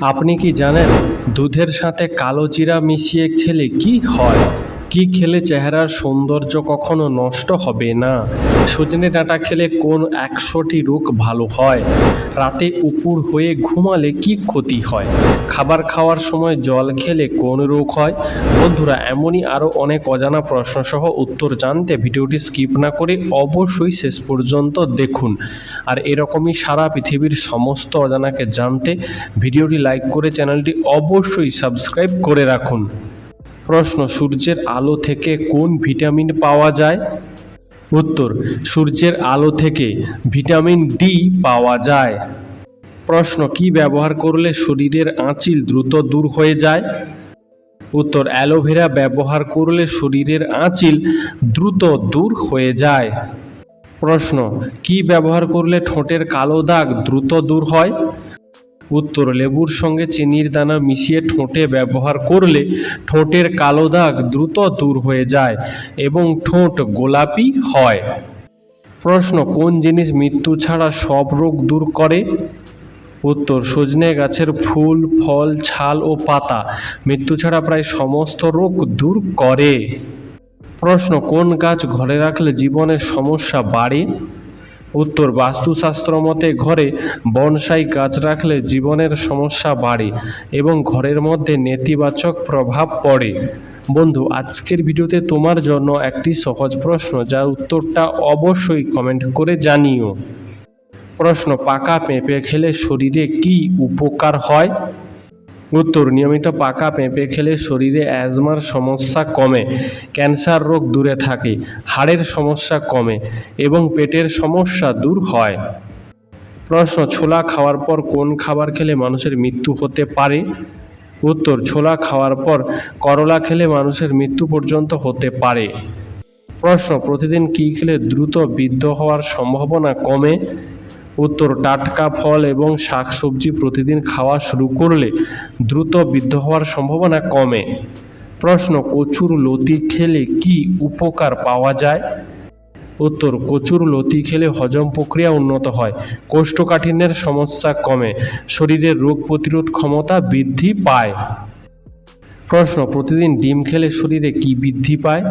আপনি কি জানেন দুধের সাথে কালো জিরা মিশিয়ে খেলে কি হয়? কি খেলে চেহারার সৌন্দর্য কখনো নষ্ট হবে না? সজনে ডাঁটা খেলে কোন একশোটি রোগ ভালো হয়? রাতে উপুর হয়ে ঘুমালে কি ক্ষতি হয়? খাবার খাওয়ার সময় জল খেলে কোন রোগ হয়? বন্ধুরা, এমনই আরও অনেক অজানা প্রশ্নসহ উত্তর জানতে ভিডিওটি স্কিপ না করে অবশ্যই শেষ পর্যন্ত দেখুন। আর এরকমই সারা পৃথিবীর সমস্ত অজানাকে জানতে ভিডিওটি লাইক করে চ্যানেলটি অবশ্যই সাবস্ক্রাইব করে রাখুন। প্রশ্ন, সূর্যের আলো থেকে কোন ভিটামিন পাওয়া যায়? উত্তর, সূর্যের আলো থেকে ভিটামিন ডি পাওয়া যায়। প্রশ্ন, কি ব্যবহার করলে শরীরের আঁচিল দ্রুত দূর হয়ে যায়? উত্তর, অ্যালোভেরা ব্যবহার করলে শরীরের আঁচিল দ্রুত দূর হয়ে যায়। প্রশ্ন, কি ব্যবহার করলে ঠোঁটের কালো দাগ দ্রুত দূর হয়? উত্তর, লেবুর সঙ্গে চিনির দানা মিশিয়ে ঠোঁটে ব্যবহার করলে ঠোঁটের কালো দাগ দ্রুত দূর হয়ে যায় এবং ঠোঁট গোলাপি হয়। প্রশ্ন, কোন জিনিস মৃত্যু ছাড়া সব রোগ দূর করে? উত্তর, সজনে গাছের ফুল, ফল, ছাল ও পাতা মৃত্যু ছাড়া প্রায় সমস্ত রোগ দূর করে। প্রশ্ন, কোন গাছ ঘরে রাখলে জীবনের সমস্যা বাড়ে? উত্তর বাস্তুশাস্ত্র মতে ঘরে বনসাই গাছ রাখলে জীবনের সমস্যা বাড়ে এবং ঘরের মধ্যে নেতিবাচক প্রভাব পড়ে। বন্ধু, আজকের ভিডিওতে তোমার জন্য একটি সহজ প্রশ্ন, যার উত্তরটা অবশ্যই কমেন্ট করে জানিও। প্রশ্ন, পাকা পেঁপে খেলে শরীরে কি উপকার হয়? উত্তর, নিয়মিত পাকা পেঁপে খেলে শরীরে অ্যাজমার সমস্যা কমে, ক্যান্সার রোগ দূরে থাকে, হাড়ের সমস্যা কমে এবং পেটের সমস্যা দূর হয়। প্রশ্ন, ছোলা খাওয়ার পর কোন খাবার খেলে মানুষের মৃত্যু হতে পারে? উত্তর, ছোলা খাওয়ার পর করলা খেলে মানুষের মৃত্যু পর্যন্ত হতে পারে। প্রশ্ন, প্রতিদিন কী খেলে দ্রুত বৃদ্ধ হওয়ার সম্ভাবনা কমে? উত্তর, টাটকা ফল এবং শাকসবজি প্রতিদিন খাওয়া শুরু করলে দ্রুত বৃদ্ধ হওয়ার সম্ভাবনা কমে। প্রশ্ন, কচুর লতি খেলে কি উপকার পাওয়া যায়? উত্তর, কচুর লতি খেলে হজম প্রক্রিয়া উন্নত হয়, কোষ্ঠকাঠিন্যের সমস্যা কমে, শরীরের রোগ প্রতিরোধ ক্ষমতা বৃদ্ধি পায়। প্রশ্ন, প্রতিদিন ডিম খেলে শরীরে কি বৃদ্ধি পায়?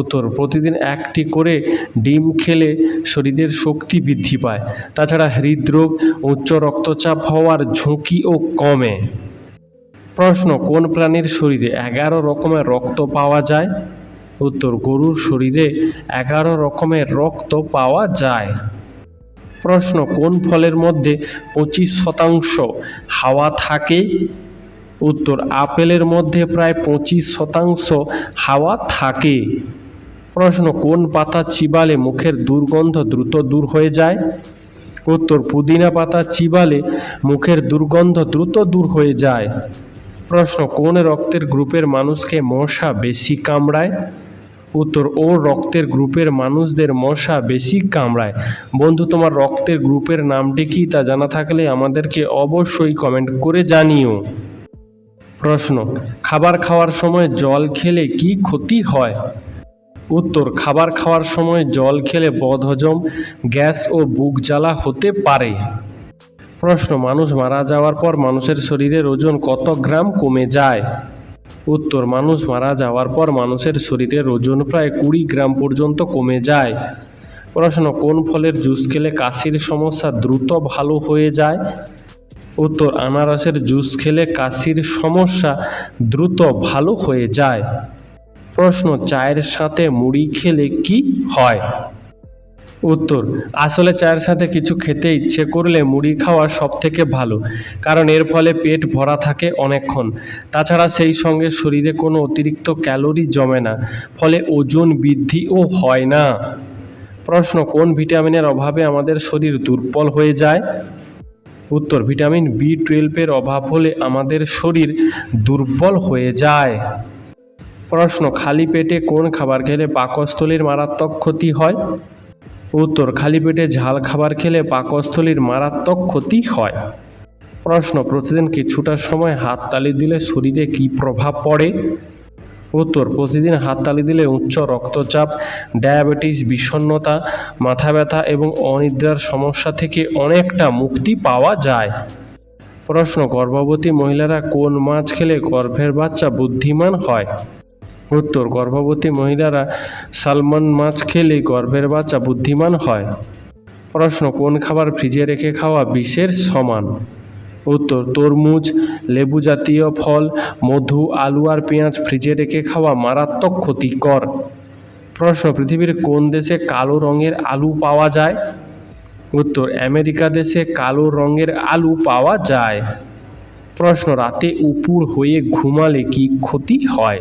উত্তর। প্রতিদিন একটি করে ডিম খেলে শরীরের শক্তি বৃদ্ধি পায়। তাছাড়া হৃদরোগ, উচ্চ রক্তচাপ হওয়ার ঝুঁকিও কমে। প্রশ্ন, কোন প্রাণীর শরীরে এগারো রকমের রক্ত পাওয়া যায়? উত্তর, গরুর শরীরে এগারো রকমের রক্ত পাওয়া যায়। প্রশ্ন, কোন ফলের মধ্যে পঁচিশ শতাংশ হাওয়া থাকে? উত্তর, আপেলের মধ্যে প্রায় পঁচিশ শতাংশ হাওয়া থাকে। প্রশ্ন, কোন পাতা চিবালে মুখের দুর্গন্ধ দ্রুত দূর হয়ে যায়? উত্তর, পুদিনা পাতা চিবালে মুখের দুর্গন্ধ দ্রুত দূর হয়ে যায়। প্রশ্ন, কোন রক্তের গ্রুপের মানুষকে মশা বেশি কামড়ায়? উত্তর, ও রক্তের গ্রুপের মানুষদের মশা বেশি কামড়ায়। বন্ধু, তোমার রক্তের গ্রুপের নামটি কি তা জানা থাকলে আমাদেরকে অবশ্যই কমেন্ট করে জানিও। প্রশ্ন, খাবার খাওয়ার সময় জল খেলে কি ক্ষতি হয়? উত্তর, খাবার খাওয়ার সময় জল খেলে বদহজম, গ্যাস ও বুক জ্বালা হতে পারে। প্রশ্ন, মানুষ মারা যাওয়ার পর মানুষের শরীরের ওজন কত গ্রাম কমে যায়? উত্তর, মানুষ মারা যাওয়ার পর মানুষের শরীরের ওজন প্রায় কুড়ি গ্রাম পর্যন্ত কমে যায়। প্রশ্ন, কোন ফলের জুস খেলে কাশির সমস্যা দ্রুত ভালো হয়ে যায়? উত্তর, আনারসের জুস খেলে কাশির সমস্যা দ্রুত ভালো হয়ে যায়। প্রশ্ন, চায়ের সাথে মুড়ি খেলে কি হয়? উত্তর, আসলে চায়ের সাথে কিছু খেতে ইচ্ছে করলে মুড়ি খাওয়া সব থেকে ভালো, কারণ এর ফলে পেট ভরা থাকে অনেকক্ষণ। তাছাড়া সেই সঙ্গে শরীরে কোনো অতিরিক্ত ক্যালোরি জমে না, ফলে ওজন বৃদ্ধিও হয় না। প্রশ্ন, কোন ভিটামিনের অভাবে আমাদের শরীর দুর্বল হয়ে যায়? উত্তর, ভিটামিন বি টুয়েলভের অভাব হলে আমাদের শরীর দুর্বল হয়ে যায়। প্রশ্ন, খালি পেটে কোন খাবার খেলে পাকস্থলীর মারাত্মক ক্ষতি হয়? উত্তর, খালি পেটে ঝাল খাবার খেলে পাকস্থলীর মারাত্মক ক্ষতি হয়। প্রশ্ন, প্রতিদিন কিছুটা সময় হাততালি দিলে শরীরে কী প্রভাব পড়ে? উত্তর, প্রতিদিন হাততালি দিলে উচ্চ রক্তচাপ, ডায়াবেটিস, বিষণ্ণতা, মাথা ব্যথা এবং অনিদ্রার সমস্যা থেকে অনেকটা মুক্তি পাওয়া যায়। প্রশ্ন, গর্ভবতী মহিলারা কোন মাছ খেলে গর্ভের বাচ্চা বুদ্ধিমান হয়? উত্তর, গর্ভবতী মহিলারা সালমন মাছ খেলে গর্ভের বাচ্চা বুদ্ধিমান হয়। প্রশ্ন, কোন খাবার ফ্রিজে রেখে খাওয়া বিষের সমান? উত্তর, তরমুজ, লেবু জাতীয় ফল, মধু, আলু আর পেঁয়াজ ফ্রিজে রেখে খাওয়া মারাত্মক ক্ষতিকর। প্রশ্ন, পৃথিবীর কোন দেশে কালো রঙের আলু পাওয়া যায়? উত্তর, আমেরিকা দেশে কালো রঙের আলু পাওয়া যায়। প্রশ্ন, রাতে উপুর হয়ে ঘুমালে কি ক্ষতি হয়?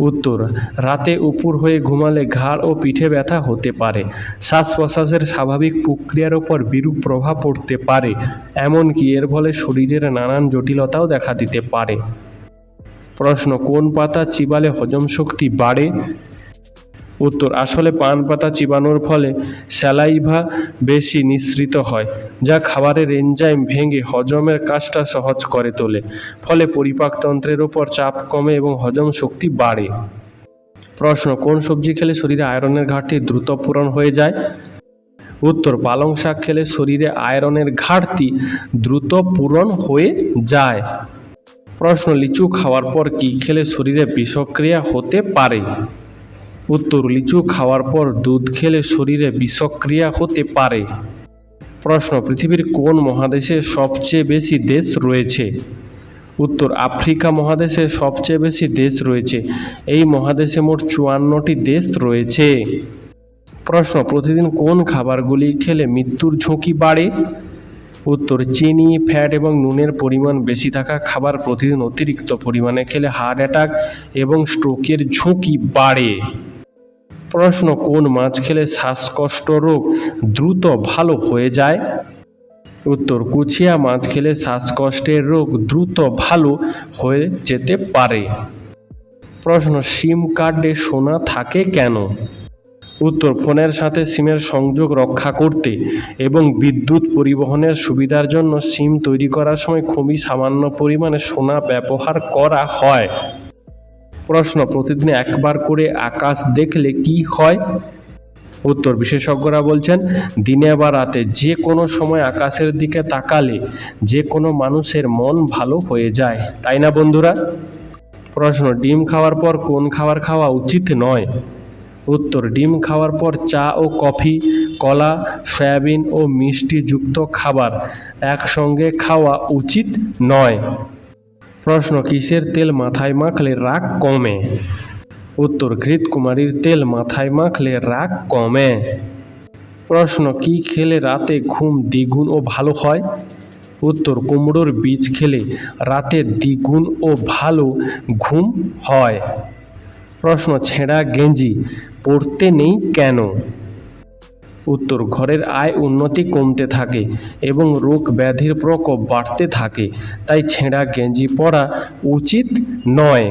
উত্তর, রাতে উপুর হয়ে ঘুমালে ঘাড় ও পিঠে ব্যথা হতে পারে। শ্বাস প্রশ্বাসের স্বাভাবিক প্রক্রিয়ার ওপর বিরূপ প্রভাব পড়তে পারে, এমনকি এর ফলে শরীরের নানান জটিলতাও দেখা দিতে পারে। প্রশ্ন, কোন পাতা চিবালে হজম শক্তি বাড়ে? উত্তর, আসলে পান পাতা চিবানোর ফলে স্যালাইভা বেশি নিঃসৃত হয়, যা খাবারের এনজাইম ভেঙে হজমের কাজটা সহজ করে তোলে, ফলে পরিপাকতন্ত্রের ওপর চাপ কমে এবং হজম শক্তি বাড়ে। প্রশ্ন, কোন সবজি খেলে শরীরে আয়রনের ঘাটতি দ্রুত পূরণ হয়ে যায়? উত্তর, পালং শাক খেলে শরীরে আয়রনের ঘাটতি দ্রুত পূরণ হয়ে যায়। প্রশ্ন, লিচু খাওয়ার পর কি খেলে শরীরে বিষক্রিয়া হতে পারে? উত্তর, লিচু খাওয়ার পর দুধ খেলে শরীরে বিষক্রিয়া হতে পারে। প্রশ্ন, পৃথিবীর কোন মহাদেশে সবচেয়ে বেশি দেশ রয়েছে? উত্তর, আফ্রিকা মহাদেশে সবচেয়ে বেশি দেশ রয়েছে। এই মহাদেশে মোট চুয়ান্নটি দেশ রয়েছে। প্রশ্ন, প্রতিদিন কোন খাবারগুলি খেলে মৃত্যুর ঝুঁকি বাড়ে? উত্তর, চিনি, ফ্যাট এবং নুনের পরিমাণ বেশি থাকা খাবার প্রতিদিন অতিরিক্ত পরিমাণে খেলে হার্ট অ্যাটাক এবং স্ট্রোকের ঝুঁকি বাড়ে। প্রশ্ন, কোন মাছ খেলে শ্বাসকষ্ট রোগ দ্রুত ভালো হয়ে যায়? উত্তর, কুচিয়া মাছ খেলে শ্বাসকষ্টের রোগ দ্রুত ভালো হয়ে যেতে পারে। প্রশ্ন, সিম কার্ডে সোনা থাকে কেন? উত্তর, ফোনের সাথে সিমের সংযোগ রক্ষা করতে এবং বিদ্যুৎ পরিবহনের সুবিধার জন্য সিম তৈরি করার সময় খুবই সামান্য পরিমাণে সোনা ব্যবহার করা হয়। প্রশ্ন, প্রতিদিন একবার করে আকাশ দেখলে কি হয়? উত্তর, বিশেষজ্ঞরা বলছেন, দিনে বা রাতে যে কোনো সময় আকাশের দিকে তাকালে যে কোনো মানুষের মন ভালো হয়ে যায়, তাই না বন্ধুরা? প্রশ্ন, ডিম খাওয়ার পর কোন খাবার খাওয়া উচিত নয়? উত্তর, ডিম খাওয়ার পর চা ও কফি, কলা, সয়াবিন ও মিষ্টিযুক্ত খাবার একসঙ্গে খাওয়া উচিত নয়। প্রশ্ন, কিসের তেল মাথায় মাখলে রাগ কমে? উত্তর, ঘৃতকুমারীর তেল মাথায় মাখলে রাগ কমে। প্রশ্ন, কি খেলে রাতে ঘুম দ্বিগুণ ও ভালো হয়? উত্তর, কুমড়োর বীজ খেলে রাতে দ্বিগুণ ও ভালো ঘুম হয়। প্রশ্ন, ছেঁড়া গেঞ্জি পরতে নেই কেন? উত্তর, ঘরের আয় উন্নতি কমতে থাকে এবং রোগ ব্যাধির প্রকোপ বাড়তে থাকে, তাই ছেঁড়া গেঞ্জি পরা উচিত নয়।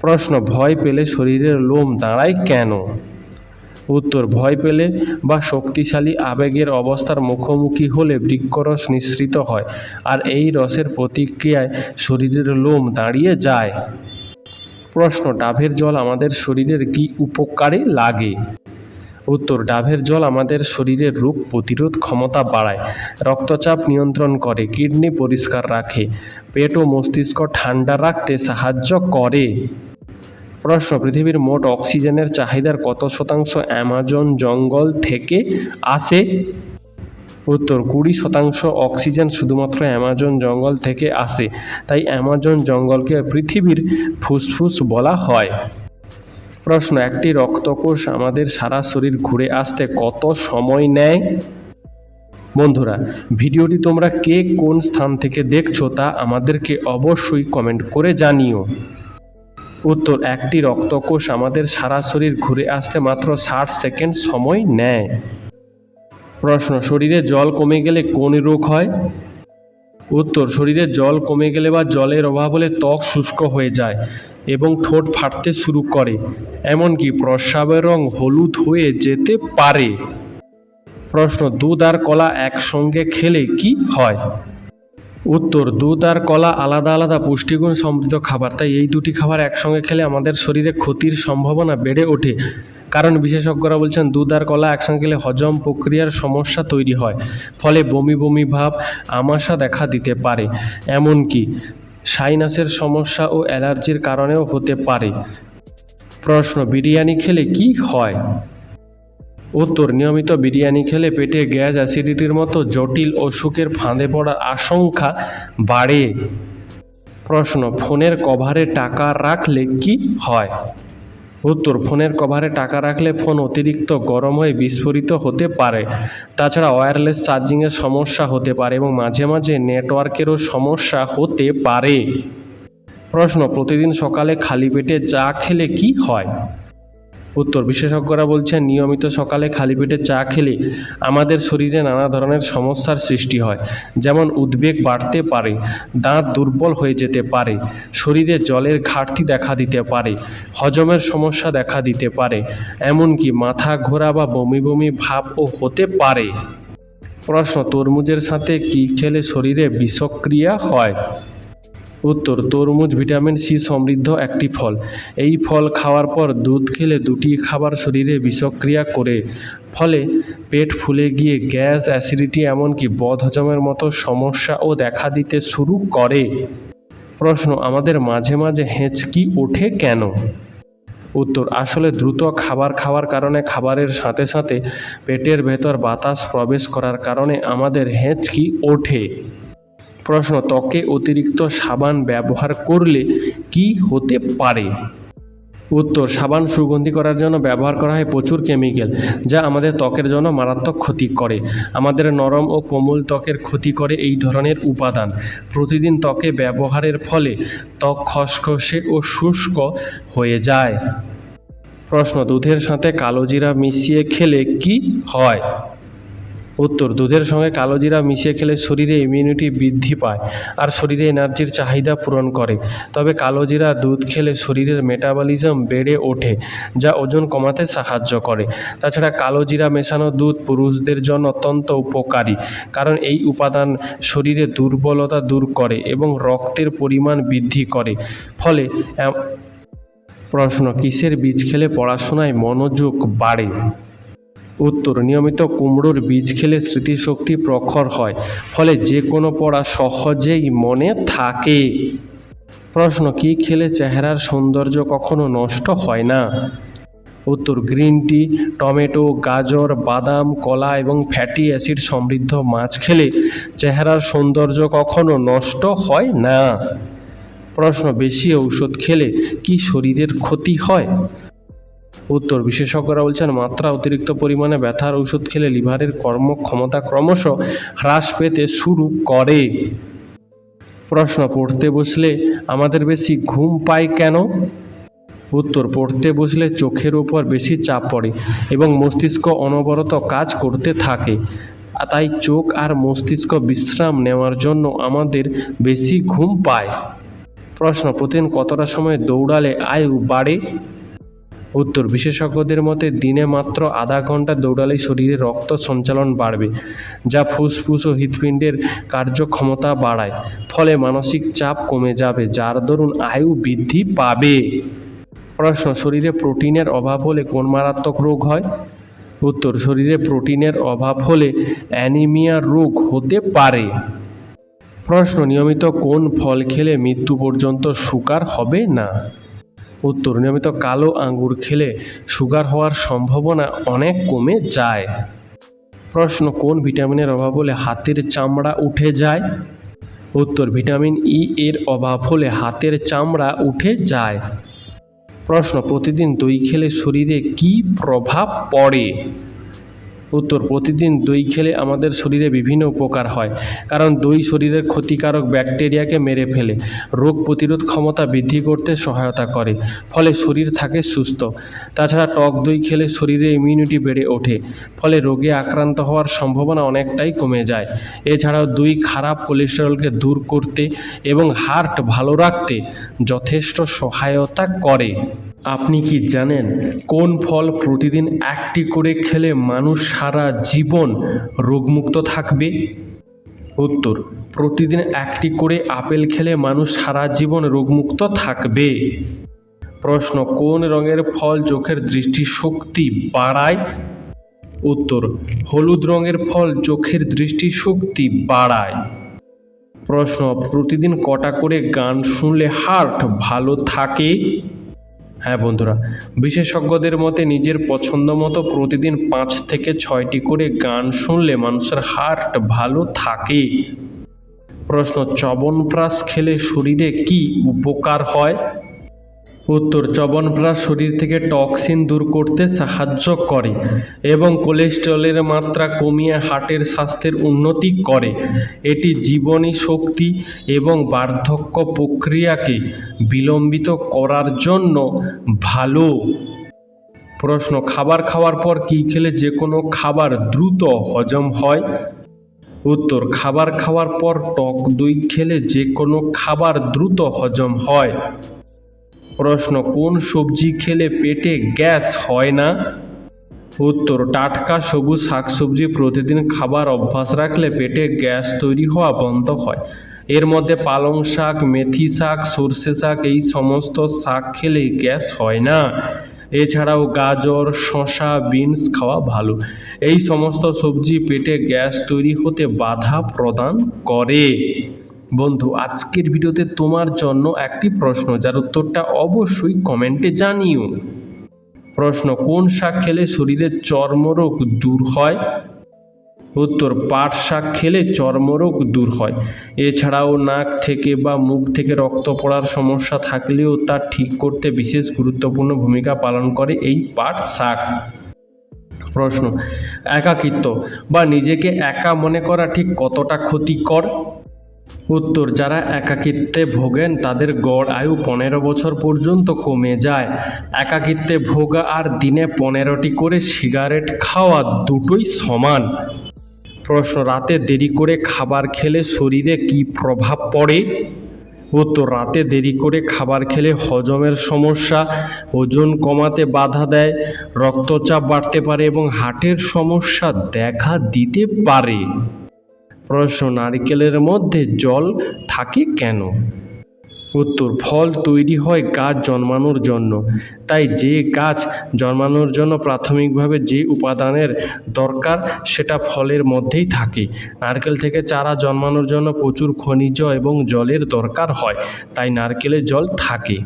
প্রশ্ন, ভয় পেলে শরীরের লোম দাঁড়ায় কেন? উত্তর, ভয় পেলে বা শক্তিশালী আবেগের অবস্থার মুখোমুখি হলে বৃক্ষরস নিঃসৃত হয় আর এই রসের প্রতিক্রিয়ায় শরীরের লোম দাঁড়িয়ে যায়। প্রশ্ন, ডাবের জল আমাদের শরীরের কি উপকারে লাগে? উত্তর ডাবের জল আমাদের শরীরের রোগ প্রতিরোধ ক্ষমতা বাড়ায়, রক্তচাপ নিয়ন্ত্রণ করে, কিডনি পরিষ্কার রাখে, পেট ও মস্তিষ্ক ঠান্ডা রাখতে সাহায্য করে। প্রশ্ন, পৃথিবীর মোট অক্সিজেনের চাহিদার কত শতাংশ অ্যামাজন জঙ্গল থেকে আসে? উত্তর, কুড়ি শতাংশ অক্সিজেন শুধুমাত্র অ্যামাজন জঙ্গল থেকে আসে, তাই অ্যামাজন জঙ্গলকে পৃথিবীর ফুসফুস বলা হয়। প্রশ্ন, একটি রক্তকোষ আমাদের সারা শরীর ঘুরে আসতে কত সময় নেয়? বন্ধুরা, ভিডিওটি তোমরা কে কোন স্থান থেকে দেখছ তা আমাদেরকে অবশ্যই কমেন্ট করে জানিও। উত্তর, একটি রক্তকোষ আমাদের সারা শরীর ঘুরে আসতে মাত্র ষাট সেকেন্ড সময় নেয়। প্রশ্ন, শরীরে জল কমে গেলে কোন রোগ হয়? উত্তর, শরীরে জল কমে গেলে বা জলের অভাব হলে ত্বক শুষ্ক হয়ে যায়। এবং ঠোঁট ফাটতে শুরু করে, এমনকি প্রস্রাবের রং হলুদ হয়ে যেতে পারে। প্রশ্ন, দুধ আর কলা একসঙ্গে খেলে কি হয়? উত্তর, দুধ আর কলা আলাদা আলাদা পুষ্টিগুণ সমৃদ্ধ খাবার, তাই এই দুটি খাবার একসঙ্গে খেলে আমাদের শরীরে ক্ষতির সম্ভাবনা বেড়ে ওঠে। কারণ বিশেষজ্ঞরা বলছেন, দুধ আর কলা একসঙ্গে খেলে হজম প্রক্রিয়ার সমস্যা তৈরি হয়, ফলে বমি বমি ভাব, আমাশা দেখা দিতে পারে। এমনকি সাইনাসের সমস্যা ও অ্যালার্জির কারণেও হতে পারে। প্রশ্ন, বিরিয়ানি খেলে কি হয়? উত্তর, নিয়মিত বিরিয়ানি খেলে পেটে গ্যাস অ্যাসিডিটির মতো জটিল অসুখের ফাঁদে পড়ার আশঙ্কা বাড়ে। প্রশ্ন, ফোনের কভারে টাকা রাখলে কি হয়? উত্তর, ফোনের কভারে টাকা রাখলে ফোন অতিরিক্ত গরম হয়ে বিস্ফোরিত হতে পারে। তাছাড়া ওয়্যারলেস চার্জিংয়ের সমস্যা হতে পারে এবং মাঝে মাঝে নেটওয়ার্কেরও সমস্যা হতে পারে। প্রশ্ন, প্রতিদিন সকালে খালি পেটে চা খেলে কি হয়? উত্তর, বিশেষজ্ঞরা বলছেন, নিয়মিত সকালে খালি পেটে চা খেলে আমাদের শরীরে নানা ধরনের সমস্যার সৃষ্টি হয়। যেমন উদ্বেগ বাড়তে পারে, দাঁত দুর্বল হয়ে যেতে পারে, শরীরে জলের ঘাটতি দেখা দিতে পারে, হজমের সমস্যা দেখা দিতে পারে, এমনকি মাথা ঘোরা বা বমি বমি ভাবও হতে পারে। প্রশ্ন, তরমুজের সাথে কি খেলে শরীরে বিষক্রিয়া হয়? উত্তর, তরমুজ, ভিটামিন সি সমৃদ্ধ একটি ফল। এই ফল খাওয়ার পর দুধ খেলে দুটি খাবার শরীরে বিষক্রিয়া করে। ফলে পেট ফুলে গিয়ে গ্যাস, অ্যাসিডিটি, এমনকি বদহজমের মতো সমস্যাও দেখা দিতে শুরু করে। প্রশ্ন, আমাদের মাঝে মাঝে হেঁচকি ওঠে কেন? উত্তর, আসলে দ্রুত খাবার খাওয়ার কারণে খাবারের সাথে সাথে পেটের ভেতর বাতাস প্রবেশ করার কারণে আমাদের হেঁচকি ওঠে। প্রশ্ন, ত্বকে অতিরিক্ত সাবান ব্যবহার করলে কি হতে পারে? উত্তর, সাবান সুগন্ধি করার জন্য ব্যবহার করা হয় প্রচুর কেমিক্যাল, যা আমাদের ত্বকের জন্য মারাত্মক ক্ষতি করে। আমাদের নরম ও কোমল ত্বকের ক্ষতি করে এই ধরনের উপাদান। প্রতিদিন ত্বকে ব্যবহারের ফলে ত্বক খসখসে ও শুষ্ক হয়ে যায়। প্রশ্ন, দুধের সাথে কালোজিরা মিশিয়ে খেলে কি হয়? উত্তর, দুধের সঙ্গে কালোজিরা মিশিয়ে খেলে শরীরে ইমিউনিটি বৃদ্ধি পায় আর শরীরে এনার্জির চাহিদা পূরণ করে। তবে কালোজিরা দুধ খেলে শরীরের মেটাবলিজম বেড়ে ওঠে, যা ওজন কমাতে সাহায্য করে। তাছাড়া কালোজিরা মেশানো দুধ পুরুষদের জন্য অত্যন্ত উপকারী, কারণ এই উপাদান শরীরে দুর্বলতা দূর করে এবং রক্তের পরিমাণ বৃদ্ধি করে। ফলে প্রশ্ন কিসের বীজ খেলে পড়াশোনায় মনোযোগ বাড়ে? উত্তর, নিয়মিত কুমড়োর বীজ খেলে স্মৃতিশক্তি প্রখর হয়, ফলে যে কোনো পড়া সহজেই মনে থাকে। প্রশ্ন, কি খেলে চেহারার সৌন্দর্য কখনো নষ্ট হয় না? উত্তর, গ্রিন টি, টমেটো, গাজর, বাদাম, কলা এবং ফ্যাটি অ্যাসিড সমৃদ্ধ মাছ খেলে চেহারার সৌন্দর্য কখনো নষ্ট হয় না। প্রশ্ন, বেশি ঔষধ খেলে কি শরীরের ক্ষতি হয়? উত্তর, বিশেষজ্ঞরা বলছেন মাত্রা অতিরিক্ত পরিমাণে ব্যথার ওষুধ খেলে লিভারের কর্মক্ষমতা ক্রমশ হ্রাস পেতে শুরু করে। প্রশ্ন, পড়তে বসলে আমাদের বেশি ঘুম পায় কেন? উত্তর, পড়তে বসলে চোখের উপর বেশি চাপ পড়ে এবং মস্তিষ্ক অনবরত কাজ করতে থাকে। তাই চোখ আর মস্তিষ্ক বিশ্রাম নেওয়ার জন্য আমাদের বেশি ঘুম পায়। প্রশ্ন প্রতিদিন কতটা সময় দৌড়ালে আয়ু বাড়ে? উত্তর, বিশেষজ্ঞদের মতে দিনে মাত্র আধা ঘণ্টা দৌড়ালেই শরীরে রক্ত সঞ্চালন বাড়বে, যা ফুসফুস ও হৃৎপিণ্ডের কার্যক্ষমতা বাড়ায়, ফলে মানসিক চাপ কমে যাবে, যার দরুন আয়ু বৃদ্ধি পাবে। প্রশ্ন, শরীরে প্রোটিনের অভাব হলে কোন মারাত্মক রোগ হয়? উত্তর, শরীরে প্রোটিনের অভাব হলে অ্যানিমিয়া রোগ হতে পারে। প্রশ্ন, নিয়মিত কোন ফল খেলে মৃত্যু পর্যন্ত সুগার হবে না? উত্তর, নিয়মিত কালো আঙ্গুর খেলে সুগার হওয়ার সম্ভাবনা অনেক কমে যায়। প্রশ্ন, কোন ভিটামিনের অভাব হলে হাতের চামড়া উঠে যায়? উত্তর, ভিটামিন ই এর অভাব হলে হাতের চামড়া উঠে যায়। প্রশ্ন, প্রতিদিন দই খেলে শরীরে কি প্রভাব পড়ে? উত্তর, প্রতিদিন দই খেলে আমাদের শরীরে বিভিন্ন উপকার হয়, কারণ দই শরীরের ক্ষতিকারক ব্যাকটেরিয়াকে মেরে ফেলে, রোগ প্রতিরোধ ক্ষমতা বৃদ্ধি করতে সহায়তা করে, ফলে শরীর থাকে সুস্থ। তাছাড়া টক দই খেলে শরীরে ইমিউনিটি বেড়ে ওঠে, ফলে রোগে আক্রান্ত হওয়ার সম্ভাবনা অনেকটাই কমে যায়। এছাড়াও দই খারাপ কোলেস্টেরলকে দূর করতে এবং হার্ট ভালো রাখতে যথেষ্ট সহায়তা করে। আপনি কি জানেন কোন ফল প্রতিদিন একটি করে খেলে মানুষ সারা জীবন রোগমুক্ত থাকবে? উত্তর, প্রতিদিন একটি করে আপেল খেলে মানুষ সারা জীবন রোগমুক্ত থাকবে। প্রশ্ন, কোন রঙের ফল চোখের দৃষ্টিশক্তি বাড়ায়? উত্তর, হলুদ রঙের ফল চোখের দৃষ্টিশক্তি বাড়ায়। প্রশ্ন, প্রতিদিন কটা করে গান শুনলে হার্ট ভালো থাকে? হ্যাঁ বন্ধুরা, বিশেষজ্ঞদের মতে নিজের পছন্দ মতো প্রতিদিন পাঁচ থেকে ছয়টি করে গান শুনলে মানুষের হার্ট ভালো থাকে। প্রশ্ন, চবনপ্রাশ খেলে শরীরে কি উপকার হয়? উত্তর চবনপ্রাশ শরীর থেকে টক্সিন দূর করতে সাহায্য করে এবং কোলেস্টেরলের মাত্রা কমিয়ে হার্টের স্বাস্থ্যের উন্নতি করে। এটি জীবনী শক্তি এবং বার্ধক্য প্রক্রিয়াকে বিলম্বিত করার জন্য ভালো। প্রশ্ন, খাবার খাওয়ার পর কী খেলে যে কোনো খাবার দ্রুত হজম হয়? উত্তর, খাবার খাওয়ার পর টক দই খেলে যে কোনো খাবার দ্রুত হজম হয়। প্রশ্ন, কোন সবজি খেলে পেটে গ্যাস হয় না? উত্তর, টাটকা, সবুজ শাকসবজি প্রতিদিন খাবার অভ্যাস রাখলে পেটে গ্যাস তৈরি হওয়া বন্ধ হয়। এর মধ্যে পালং শাক, মেথি শাক, সর্ষে শাক, এই সমস্ত শাক খেলে গ্যাস হয় না। এছাড়াও গাজর, শসা, বিনস খাওয়া ভালো। এই সমস্ত সবজি পেটে গ্যাস তৈরি হতে বাধা প্রদান করে। বন্ধু, আজকের ভিডিওতে তোমার জন্য একটি প্রশ্ন, যার উত্তরটা অবশ্যই কমেন্টে জানিও। প্রশ্ন, কোন শাক খেলে শরীরের চর্মরোগ দূর হয়? উত্তর, পাট শাক খেলে চর্মরোগ দূর হয়। এছাড়াও নাক থেকে বা মুখ থেকে রক্ত পড়ার সমস্যা থাকলেও তা ঠিক করতে বিশেষ গুরুত্বপূর্ণ ভূমিকা পালন করে এই পাট শাক। প্রশ্ন, একাকিত্ব বা নিজেকে একা মনে করা ঠিক কতটা ক্ষতিকর? উত্তর, যারা একাকিত্বে ভোগেন, তাদের গড় আয়ু পনেরো বছর পর্যন্ত কমে যায়। একাকিত্বে ভোগা আর দিনে পনেরোটি করে সিগারেট খাওয়া দুটোই সমান। প্রশ্ন, রাতে দেরি করে খাবার খেলে শরীরে কি প্রভাব পড়ে? উত্তর, রাতে দেরি করে খাবার খেলে হজমের সমস্যা, ওজন কমাতে বাধা দেয়, রক্তচাপ বাড়তে পারে এবং হার্টের সমস্যা দেখা দিতে পারে। প্রশ্ন, নারকেলের মধ্যে জল থাকে কেন? উত্তর, ফল তৈরি হয় গাছ জন্মানোর জন্য। তাই যে গাছ জন্মানোর জন্য প্রাথমিকভাবে যে উপাদানের দরকার, সেটা ফলের মধ্যেই থাকে। নারকেল থেকে চারা জন্মানোর জন্য প্রচুর খনিজ এবং জলের দরকার হয়, তাই নারকেলে জল থাকে।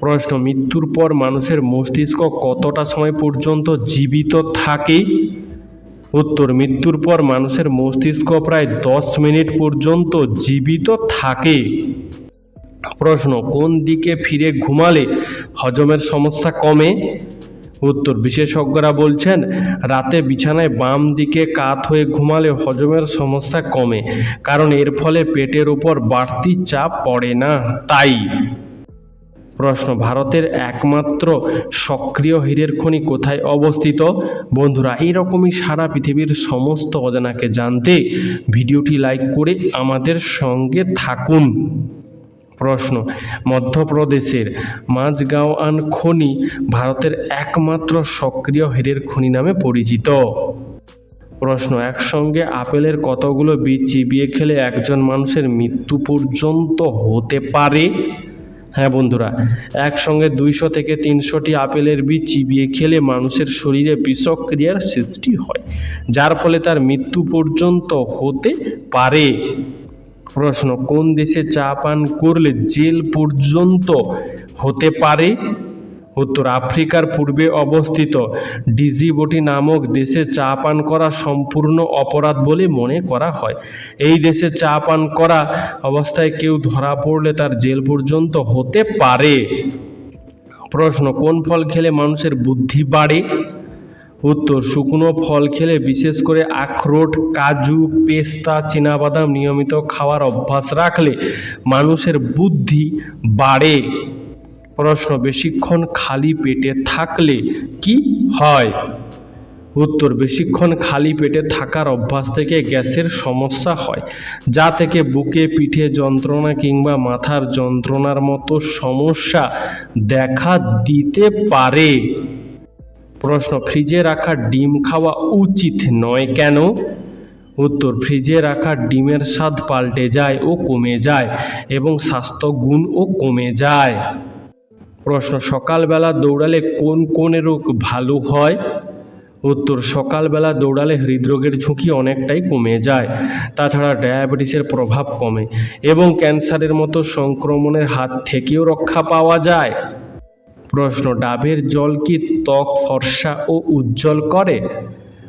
প্রশ্ন, মৃত্যুর পর মানুষের মস্তিষ্ক কতটা সময় পর্যন্ত জীবিত থাকে? উত্তর, মৃত্যুর পর মানুষের মস্তিষ্ক প্রায় দশ মিনিট পর্যন্ত জীবিত থাকে। প্রশ্ন, কোন দিকে ফিরে ঘুমালে হজমের সমস্যা কমে? উত্তর, বিশেষজ্ঞরা বলছেন, রাতে বিছানায় বাম দিকে কাত হয়ে ঘুমালে হজমের সমস্যা কমে, কারণ এর ফলে পেটের উপর বাড়তি চাপ পড়ে না। তাই প্রশ্ন, ভারতের একমাত্র সক্রিয় হীরের খনি কোথায় অবস্থিত? বন্ধুরা, এইরকমই সারা পৃথিবীর সমস্ত অজানাকে জানতে ভিডিওটি লাইক করে আমাদের সঙ্গে থাকুন। প্রশ্ন, মধ্যপ্রদেশের মাঝগাঁওয়ান খনি ভারতের একমাত্র সক্রিয় হীরের খনি নামে পরিচিত? প্রশ্ন, একসঙ্গে আপেলের কতগুলো বীজ চিবিয়ে খেলে একজন মানুষের মৃত্যু পর্যন্ত হতে পারে? হ্যাঁ বন্ধুরা, একসঙ্গে দুইশো থেকে তিনশোটি আপেলের বীজ চিবিয়ে খেলে মানুষের শরীরে বিষক্রিয়ার সৃষ্টি হয়, যার ফলে তার মৃত্যু পর্যন্ত হতে পারে। প্রশ্ন, কোন দেশে চা পান করলে জেল পর্যন্ত হতে পারে? উত্তর আফ্রিকার পূর্বে অবস্থিত ডিজিবটি নামক দেশে চা পান করা সম্পূর্ণ অপরাধ বলে মনে করা হয়। এই দেশে চা পান করা অবস্থায় কেউ ধরা পড়লে তার জেল পর্যন্ত হতে পারে। প্রশ্ন, কোন ফল খেলে মানুষের বুদ্ধি বাড়ে? উত্তর, শুকনো ফল খেলে বিশেষ করে আখরোট, কাজু, পেস্তা, চীনাবাদাম নিয়মিত খাওয়ার অভ্যাস রাখলে মানুষের বুদ্ধি বাড়ে। প্রশ্ন, বেশিক্ষণ খালি পেটে থাকলে কি হয়? উত্তর, বেশিক্ষণ খালি পেটে থাকার অভ্যাস থেকে গ্যাসের সমস্যা হয়, যা থেকে বুকে পিঠে যন্ত্রণা কিংবা মাথার যন্ত্রণার মতো সমস্যা দেখা দিতে পারে। প্রশ্ন, ফ্রিজে রাখা ডিম খাওয়া উচিত নয় কেন? উত্তর, ফ্রিজে রাখা ডিমের স্বাদ পাল্টে যায় ও কমে যায় এবং স্বাস্থ্য গুণও কমে যায়। প্রশ্ন, সকালবেলা দৌড়ালে কোন কোন রোগ ভালো হয়? উত্তর, সকালবেলা দৌড়ালে হৃদরোগের ঝুঁকি অনেকটাই কমে যায়, তাছাড়া ডায়াবেটিসের প্রভাব কমে এবং ক্যান্সারের মতো সংক্রমণের হাত থেকেও রক্ষা পাওয়া যায়। প্রশ্ন, ডাবের জল কি ত্বক ফর্সা ও উজ্জ্বল করে?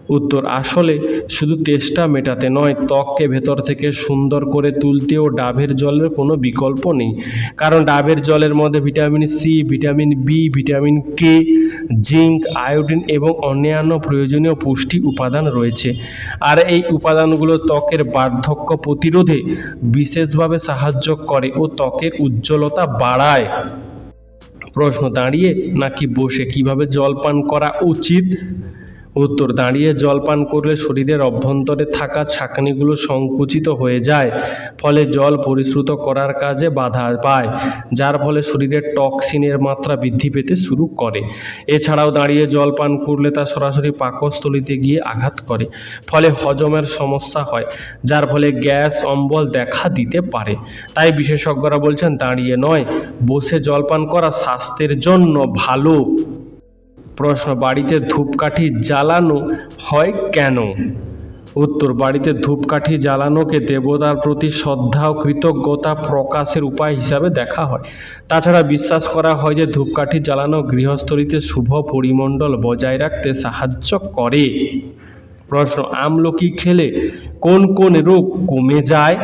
উত্তর আসলে শুধু তেষ্টা মেটাতে নয়, ত্বককে ভেতর থেকে সুন্দর করে তুলতেও ডাবের জলের কোনো বিকল্প নেই। কারণ ডাবের জলের মধ্যে vitamin C, vitamin B, vitamin K, zinc, iodine এবং অন্যান্য প্রয়োজনীয় পুষ্টি উপাদান রয়েছে। আর এই উপাদানগুলো ত্বকের বার্ধক্য প্রতিরোধে বিশেষভাবে সাহায্য করে ও ত্বকের উজ্জ্বলতা বাড়ায়। প্রশ্ন দাঁড়িয়ে, নাকি বসে কীভাবে জল পান করা উচিত? উত্তর, দাঁড়িয়ে জল পান করলে শরীরের অভ্যন্তরে থাকা ছাঁকনিগুলো সংকুচিত হয়ে যায়, ফলে জল পরিশ্রুত করার কাজে বাধা পায়, যার ফলে শরীরের টক্সিনের মাত্রা বৃদ্ধি পেতে শুরু করে। এছাড়াও দাঁড়িয়ে জল পান করলে তা সরাসরি পাকস্থলিতে গিয়ে আঘাত করে, ফলে হজমের সমস্যা হয়, যার ফলে গ্যাস অম্বল দেখা দিতে পারে। তাই বিশেষজ্ঞরা বলছেন, দাঁড়িয়ে নয়, বসে জল পান করা স্বাস্থ্যের জন্য ভালো। প্রশ্ন, বাড়িতে ধূপকাঠি জ্বালানো হয় কেন? উত্তর, বাড়িতে ধূপকাঠি জ্বালানোকে দেবতার প্রতি শ্রদ্ধা ও কৃতজ্ঞতা প্রকাশের উপায় হিসাবে দেখা হয়। তাছাড়া বিশ্বাস করা হয় যে ধূপকাঠি জ্বালানো গৃহস্থলীতে শুভ পরিমণ্ডল বজায় রাখতে সাহায্য করে। প্রশ্ন, আমলকি খেলে কোন কোন রোগ কমে যায়?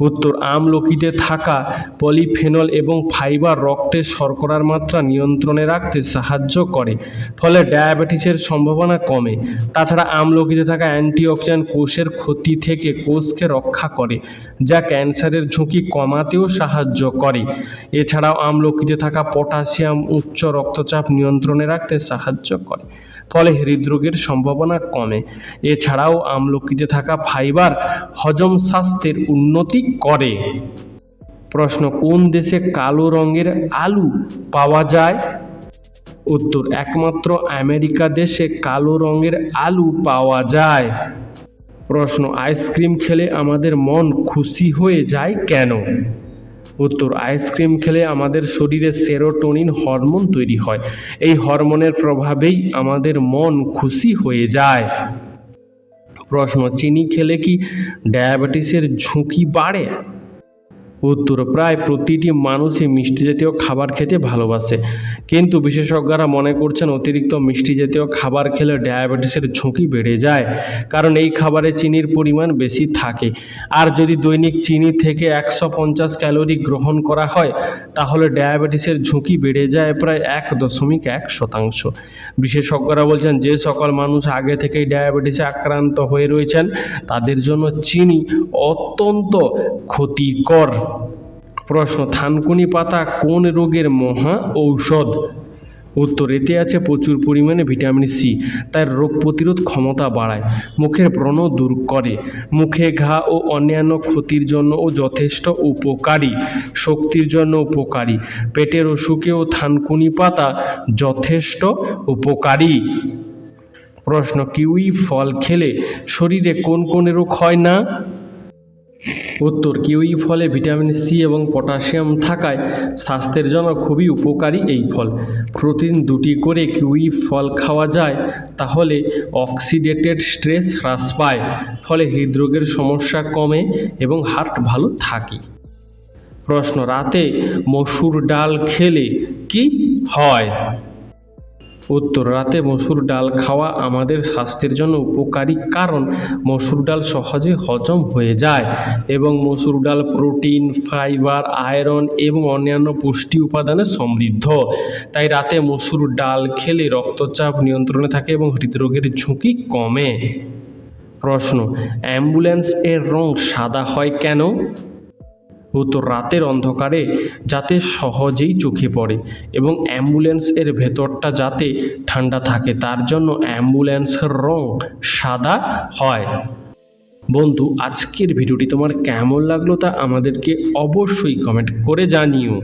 উত্তর আমলকিতে থাকা পলিফেনল এবং ফাইবার রক্তে শর্করার মাত্রা নিয়ন্ত্রণে রাখতে সাহায্য করে, ফলে ডায়াবেটিসের সম্ভাবনা কমে। তাছাড়া আমলকিতে থাকা অ্যান্টিঅক্সিডেন্ট কোষের ক্ষতি থেকে কোষকে রক্ষা করে, যা ক্যান্সারের ঝুঁকি কমাতেও সাহায্য করে। এছাড়াও আমলকিতে থাকা পটাশিয়াম উচ্চ রক্তচাপ নিয়ন্ত্রণে রাখতে সাহায্য করে। ফলে হৃদরোগের সম্ভাবনা কমে। এছাড়াও আমলকিতে থাকা ফাইবার হজম স্বাস্থ্যের উন্নতি করে। প্রশ্ন, কোন দেশে কালো রঙের আলু পাওয়া যায়? উত্তর, একমাত্র আমেরিকা দেশে কালো রঙের আলু পাওয়া যায়। প্রশ্ন, আইসক্রিম খেলে আমাদের মন খুশি হয়ে যায় কেন? উত্তর, আইসক্রিম খেলে আমাদের শরীরে সেরোটোনিন হরমোন তৈরি হয়। এই হরমোনের প্রভাবেই আমাদের মন খুশি হয়ে যায়। প্রশ্ন, চিনি খেলে কি ডায়াবেটিসের ঝুঁকি বাড়ে? উত্তর। প্রায় প্রতিটি মানুষই মিষ্টি জাতীয় খাবার খেতে ভালোবাসে। কিন্তু বিশেষজ্ঞরা মনে করছেন অতিরিক্ত মিষ্টি জাতীয় খাবার খেলে ডায়াবেটিসের ঝুঁকি বেড়ে যায়, কারণ এই খাবারে চিনির পরিমাণ বেশি থাকে। আর যদি দৈনিক চিনি থেকে একশো পঞ্চাশ ক্যালোরি গ্রহণ করা হয়, তাহলে ডায়াবেটিসের ঝুঁকি বেড়ে যায় প্রায় এক দশমিক এক শতাংশ। বিশেষজ্ঞরা বলছেন, যে সকল মানুষ আগে থেকেই ডায়াবেটিসে আক্রান্ত হয়ে রয়েছেন, তাদের জন্য চিনি অত্যন্ত ক্ষতিকর। প্রশ্ন, থানকুনি পাতা কোন রোগের মহা ঔষধ? উত্তর, এতে আছে প্রচুর পরিমাণে ভিটামিন সি তার রোগ প্রতিরোধ ক্ষমতা বাড়ায়, মুখের ব্রণ দূর করে, মুখে ঘা ও অন্যান্য ক্ষতির জন্য ও যথেষ্ট উপকারী, শক্তির জন্য উপকারী, পেটের অসুখেও থানকুনি পাতা যথেষ্ট উপকারী। প্রশ্ন, কিউই ফল খেলে শরীরে কোন কোন রোগ হয় না? উত্তর, কিউই ফলে ভিটামিন সি এবং পটাশিয়াম থাকায় স্বাস্থ্যের জন্য খুবই উপকারী এই ফল। প্রতিদিন দুটি করে কিউই ফল খাওয়া যায়, তাহলে অক্সিডেটেড স্ট্রেস হ্রাস পায়, ফলে হৃদরোগের সমস্যা কমে এবং হার্ট ভালো থাকে। প্রশ্ন, রাতে মসুর ডাল খেলে কি হয়? উত্তর, রাতে মসুর ডাল খাওয়া আমাদের স্বাস্থ্যের জন্য উপকারী কারণ। মসুর ডাল সহজে হজম হয়ে যায় এবং মসুর ডাল প্রোটিন, ফাইবার, আয়রন এবং অন্যান্য পুষ্টি উপাদানে সমৃদ্ধ। তাই রাতে মসুর ডাল খেলে রক্তচাপ নিয়ন্ত্রণে থাকে এবং হৃদরোগের ঝুঁকি কমে। প্রশ্ন অ্যাম্বুলেন্স এর রং সাদা হয় কেন? উত্তর রাতের অন্ধকারে যাতে সহজেই চোখে পড়ে এবং অ্যাম্বুলেন্সের ভেতরটা যাতে ঠান্ডা থাকে, তার জন্য অ্যাম্বুলেন্সের রং সাদা হয়। বন্ধু, আজকের ভিডিওটি তোমার কেমন লাগল তা আমাদেরকে অবশ্যই কমেন্ট করে জানিও।